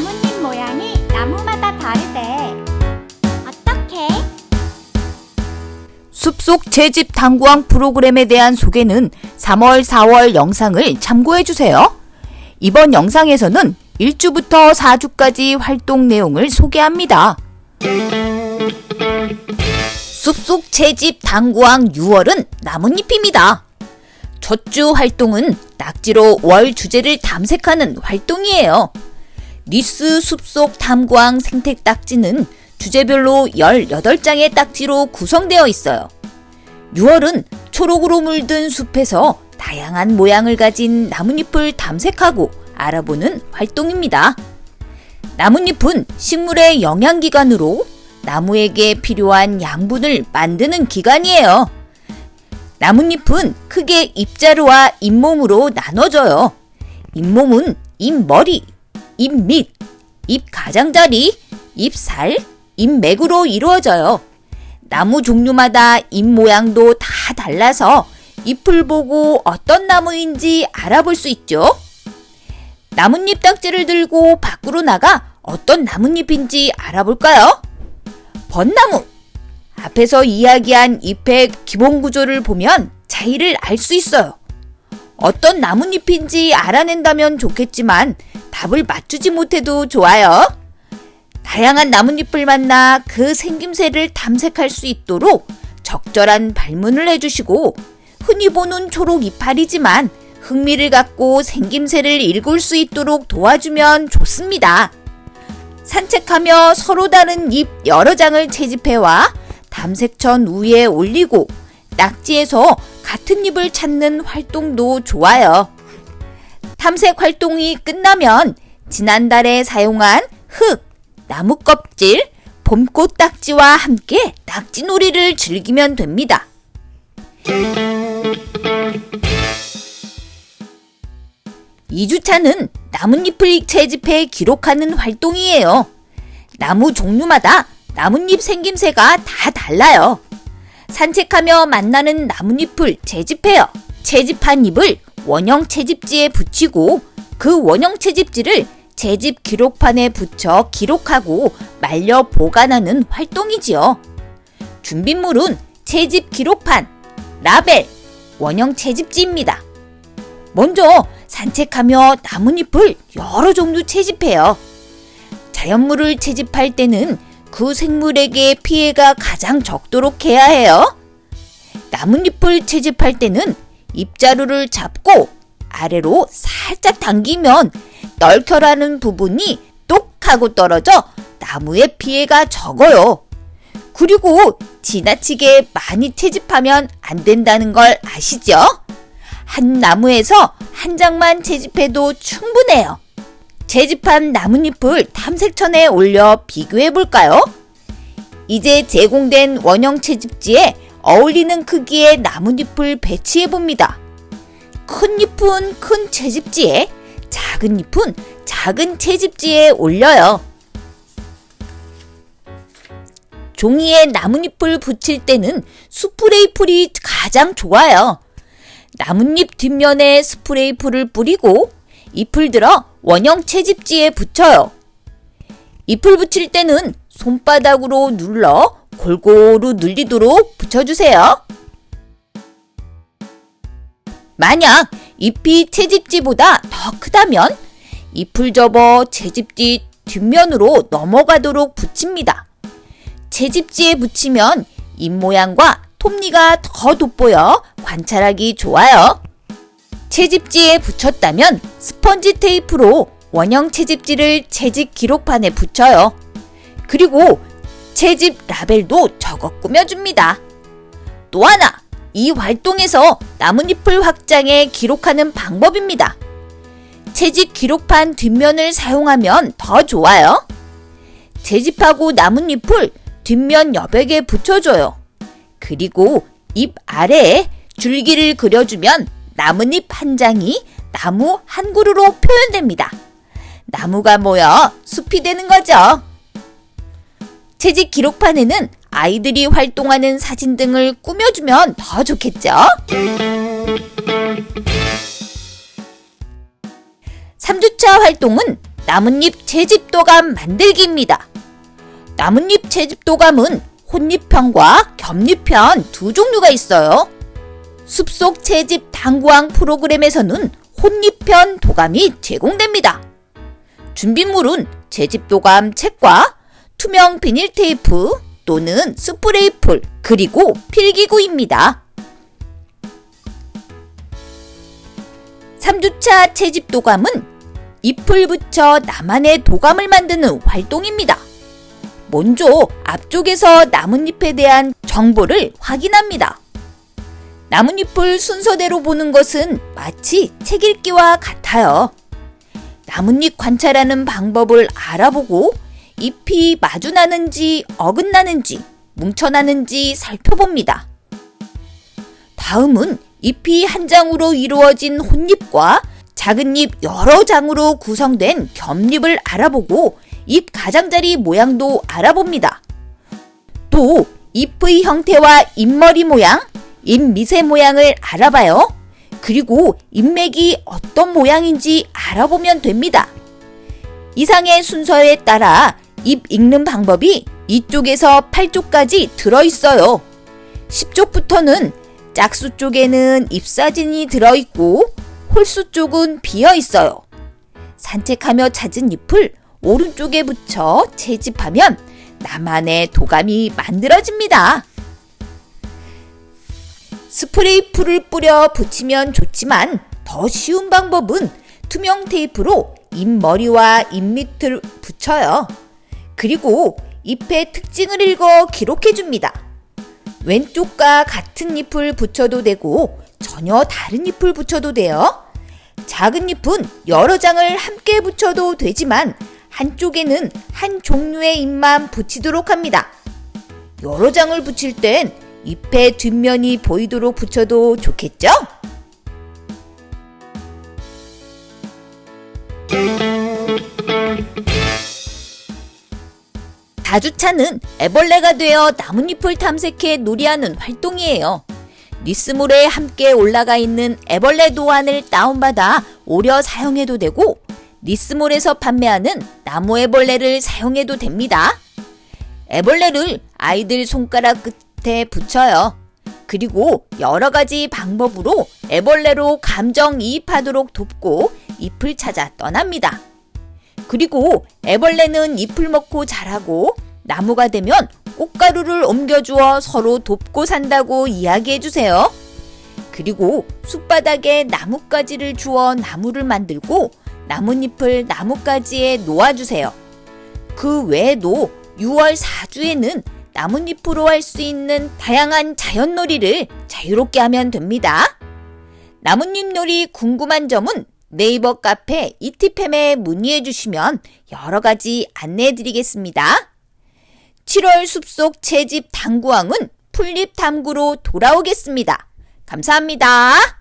나뭇잎 모양이 나무마다 다르대. 어떻게? 숲속 채집 당구왕 프로그램에 대한 소개는 3월, 4월 영상을 참고해 주세요. 이번 영상에서는 1주부터 4주까지 활동 내용을 소개합니다. 숲속 채집 당구왕 6월은 나뭇잎입니다. 첫주 활동은 낙지로 월 주제를 탐색하는 활동이에요. 니스 숲속 탐구왕 생태 딱지는 주제별로 18장의 딱지로 구성되어 있어요. 6월은 초록으로 물든 숲에서 다양한 모양을 가진 나뭇잎을 탐색하고 알아보는 활동입니다. 나뭇잎은 식물의 영양기관으로 나무에게 필요한 양분을 만드는 기관이에요. 나뭇잎은 크게 잎자루와 잎몸으로 나눠져요. 잎몸은 잎머리, 잎밑, 잎가장자리, 잎살, 잎맥으로 이루어져요. 나무 종류마다 잎 모양도 다 달라서 잎을 보고 어떤 나무인지 알아볼 수 있죠. 나뭇잎 딱지를 들고 밖으로 나가 어떤 나뭇잎인지 알아볼까요? 벚나무. 앞에서 이야기한 잎의 기본 구조를 보면 차이를 알 수 있어요. 어떤 나뭇잎인지 알아낸다면 좋겠지만 답을 맞추지 못해도 좋아요. 다양한 나뭇잎을 만나 그 생김새를 탐색할 수 있도록 적절한 발문을 해주시고 흔히 보는 초록 이파리지만 흥미를 갖고 생김새를 읽을 수 있도록 도와주면 좋습니다. 산책하며 서로 다른 잎 여러 장을 채집해와 탐색천 위에 올리고 낙지에서 같은 잎을 찾는 활동도 좋아요. 탐색 활동이 끝나면 지난달에 사용한 흙, 나무 껍질, 봄꽃 딱지와 함께 낙지 놀이를 즐기면 됩니다. 이주차는 나뭇잎을 채집해 기록하는 활동이에요. 나무 종류마다 나뭇잎 생김새가 다 달라요. 산책하며 만나는 나뭇잎을 채집해요. 채집한 잎을 원형 채집지에 붙이고 그 원형 채집지를 채집 기록판에 붙여 기록하고 말려 보관하는 활동이지요. 준비물은 채집 기록판, 라벨, 원형 채집지입니다. 먼저 산책하며 나뭇잎을 여러 종류 채집해요. 자연물을 채집할 때는 그 생물에게 피해가 가장 적도록 해야 해요. 나뭇잎을 채집할 때는 잎자루를 잡고 아래로 살짝 당기면 널켜라는 부분이 똑 하고 떨어져 나무에 피해가 적어요. 그리고 지나치게 많이 채집하면 안 된다는 걸 아시죠? 한 나무에서 한 장만 채집해도 충분해요. 채집한 나뭇잎을 탐색천에 올려 비교해 볼까요? 이제 제공된 원형 채집지에 어울리는 크기의 나뭇잎을 배치해 봅니다. 큰 잎은 큰 채집지에, 작은 잎은 작은 채집지에 올려요. 종이에 나뭇잎을 붙일 때는 스프레이 풀이 가장 좋아요. 나뭇잎 뒷면에 스프레이 풀을 뿌리고 잎을 들어 원형 채집지에 붙여요. 잎을 붙일 때는 손바닥으로 눌러 골고루 눌리도록 붙여주세요. 만약 잎이 채집지보다 더 크다면 잎을 접어 채집지 뒷면으로 넘어가도록 붙입니다. 채집지에 붙이면 잎 모양과 톱니가 더 돋보여 관찰하기 좋아요. 채집지에 붙였다면 스펀지 테이프로 원형 채집지를 채집 기록판에 붙여요. 그리고 채집 라벨도 적어 꾸며줍니다. 또 하나, 이 활동에서 나뭇잎을 확장해 기록하는 방법입니다. 채집 기록판 뒷면을 사용하면 더 좋아요. 채집하고 나뭇잎을 뒷면 여백에 붙여줘요. 그리고 잎 아래에 줄기를 그려주면 나뭇잎 한 장이 나무 한 그루로 표현됩니다. 나무가 모여 숲이 되는 거죠. 채집 기록판에는 아이들이 활동하는 사진 등을 꾸며주면 더 좋겠죠? 3주차 활동은 나뭇잎 채집도감 만들기입니다. 나뭇잎 채집도감은 혼잎편과 겹잎편 두 종류가 있어요. 숲속 채집 당구왕 프로그램에서는 혼잎편 도감이 제공됩니다. 준비물은 채집도감 책과 투명 비닐 테이프 또는 스프레이 풀 그리고 필기구입니다. 3주차 채집 도감은 잎을 붙여 나만의 도감을 만드는 활동입니다. 먼저 앞쪽에서 나뭇잎에 대한 정보를 확인합니다. 나뭇잎을 순서대로 보는 것은 마치 책 읽기와 같아요. 나뭇잎 관찰하는 방법을 알아보고 잎이 마주나는지 어긋나는지 뭉쳐나는지 살펴봅니다. 다음은 잎이 한 장으로 이루어진 혼잎과 작은 잎 여러 장으로 구성된 겹잎을 알아보고 잎 가장자리 모양도 알아봅니다. 또 잎의 형태와 잎머리 모양, 잎 밑의 모양을 알아봐요. 그리고 잎맥이 어떤 모양인지 알아보면 됩니다. 이상의 순서에 따라 잎 읽는 방법이 2쪽에서 8쪽까지 들어있어요. 10쪽부터는 짝수 쪽에는 잎 사진이 들어있고 홀수 쪽은 비어 있어요. 산책하며 찾은 잎을 오른쪽에 붙여 채집하면 나만의 도감이 만들어집니다. 스프레이 풀을 뿌려 붙이면 좋지만 더 쉬운 방법은 투명 테이프로 잎머리와 잎밑을 붙여요. 그리고 잎의 특징을 읽어 기록해 줍니다. 왼쪽과 같은 잎을 붙여도 되고 전혀 다른 잎을 붙여도 돼요. 작은 잎은 여러 장을 함께 붙여도 되지만 한쪽에는 한 종류의 잎만 붙이도록 합니다. 여러 장을 붙일 땐 잎의 뒷면이 보이도록 붙여도 좋겠죠? 다주차는 애벌레가 되어 나뭇잎을 탐색해 놀이하는 활동이에요. 니스몰에 함께 올라가 있는 애벌레 도안을 다운받아 오려 사용해도 되고 니스몰에서 판매하는 나무 애벌레를 사용해도 됩니다. 애벌레를 아이들 손가락 끝에 붙여요. 그리고 여러 가지 방법으로 애벌레로 감정이입하도록 돕고 잎을 찾아 떠납니다. 그리고 애벌레는 잎을 먹고 자라고 나무가 되면 꽃가루를 옮겨주어 서로 돕고 산다고 이야기해 주세요. 그리고 숲바닥에 나뭇가지를 주어 나무를 만들고 나뭇잎을 나뭇가지에 놓아주세요. 그 외에도 6월 4주에는 나뭇잎으로 할 수 있는 다양한 자연놀이를 자유롭게 하면 됩니다. 나뭇잎 놀이 궁금한 점은 네이버 카페 이티팸에 문의해 주시면 여러 가지 안내해 드리겠습니다. 7월 숲속 채집 당구왕은 풀잎 탐구로 돌아오겠습니다. 감사합니다.